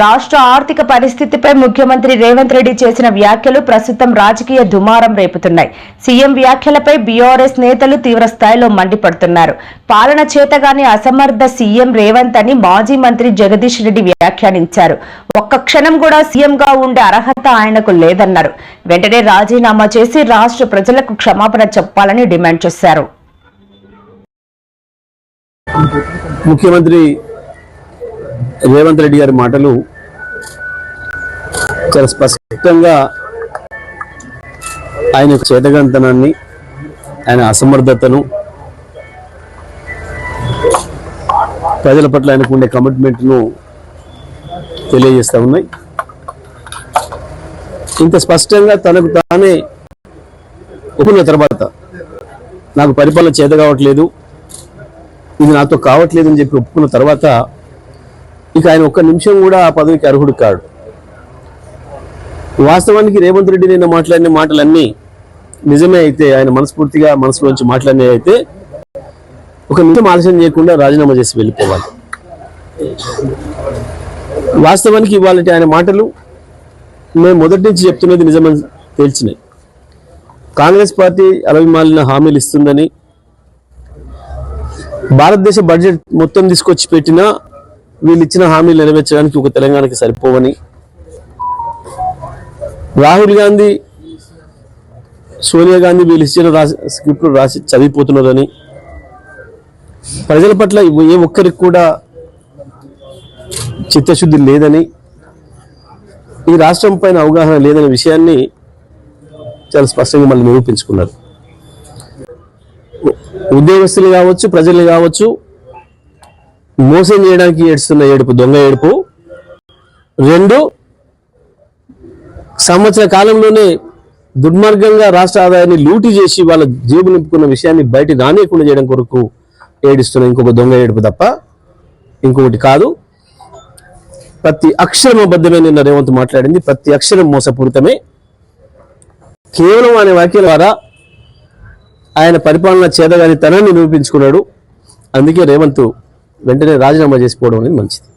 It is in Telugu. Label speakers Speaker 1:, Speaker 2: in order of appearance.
Speaker 1: రాష్ట్ర ఆర్థిక పరిస్థితిపై ముఖ్యమంత్రి రేవంత్ రెడ్డి చేసిన వ్యాఖ్యలు ప్రస్తుతం రాజకీయ దుమారం రేపుతున్నాయి. సీఎం వ్యాఖ్యలపై బీఆర్ఎస్ నేతలు తీవ్ర స్థాయిలో మండిపడుతున్నారు. పాలన చేతగాని అసమర్థ సీఎం రేవంత్ అని మాజీ మంత్రి జగదీష్ రెడ్డి వ్యాఖ్యానించారు. ఒక్క క్షణం కూడా సీఎంగా ఉండే అర్హత ఆయనకు లేదన్నారు. వెంటనే రాజీనామా చేసి రాష్ట్ర ప్రజలకు క్షమాపణ చెప్పాలని డిమాండ్ చేశారు.
Speaker 2: ముఖ్యమంత్రి రేవంత్ రెడ్డి గారి మాటలు చాలా స్పష్టంగా ఆయన చేతగంతనాన్ని ఆయన అసమర్థతను ప్రజల పట్ల ఆయనకు ఉండే కమిట్మెంట్ను తెలియజేస్తూ ఉన్నాయి. ఇంత స్పష్టంగా తనకు తానే ఒప్పుకున్న తర్వాత నాకు పరిపాలన చేత కావట్లేదు ఇది నాతో కావట్లేదు అని చెప్పి ఒప్పుకున్న తర్వాత ఇక ఆయన ఒక్క నిమిషం కూడా ఆ పదవికి అర్హుడు కాడు. వాస్తవానికి రేవంత్ రెడ్డి నిన్న మాట్లాడిన మాటలన్నీ నిజమే అయితే ఆయన మనస్ఫూర్తిగా మనసులోంచి మాట్లాడినవి అయితే ఒక నిమిషం ఆలస్యం చేయకుండా రాజీనామా చేసి వెళ్ళిపోవాలి. వాస్తవానికి ఇవాళ ఆయన మాటలు మేము మొదటి నుంచి చెప్తున్నది నిజమని తేల్చినాయి కాంగ్రెస్ పార్టీ అలవిమాలిన హామీలు ఇస్తుందని భారతదేశ బడ్జెట్ మొత్తం తీసుకొచ్చి పెట్టినా వీళ్ళు ఇచ్చిన హామీలు నెరవేర్చడానికి ఒక తెలంగాణకి సరిపోవని. రాహుల్ గాంధీ సోనియా గాంధీ వీళ్ళు ఇచ్చిన రాసి స్క్రిప్ట్లు రాసి చదివిపోతున్నారని ప్రజల పట్ల ఏ ఒక్కరికి కూడా చిత్తశుద్ధి లేదని ఈ రాష్ట్రం పైన అవగాహన లేదనే విషయాన్ని చాలా స్పష్టంగా మళ్ళీ నిరూపించుకున్నారు. ఉద్యోగస్తులు కావచ్చు ప్రజలు కావచ్చు మోసం చేయడానికి ఏడుస్తున్న ఏడుపు దొంగ ఏడుపు. రెండు సంవత్సర కాలంలోనే దుర్మార్గంగా రాష్ట్ర ఆదాయాన్ని లూటీ చేసి వాళ్ళ జేబు నింపుకున్న విషయాన్ని బయట రానియకుండా చేయడం కొరకు ఏడుస్తున్న ఇంకొక దొంగ ఏడుపు తప్ప ఇంకొకటి కాదు. ప్రతి అక్షరం అబద్ధమే నిన్న రేవంత్ మాట్లాడింది. ప్రతి అక్షరం మోసపూరితమే. కేవలం అనే వాక్యం ద్వారా ఆయన పరిపాలన చేదగాని తనాన్ని నిరూపించుకున్నాడు. అందుకే రేవంత్ వెంటనే రాజీనామా చేసుకోవడం అనేది మంచిది.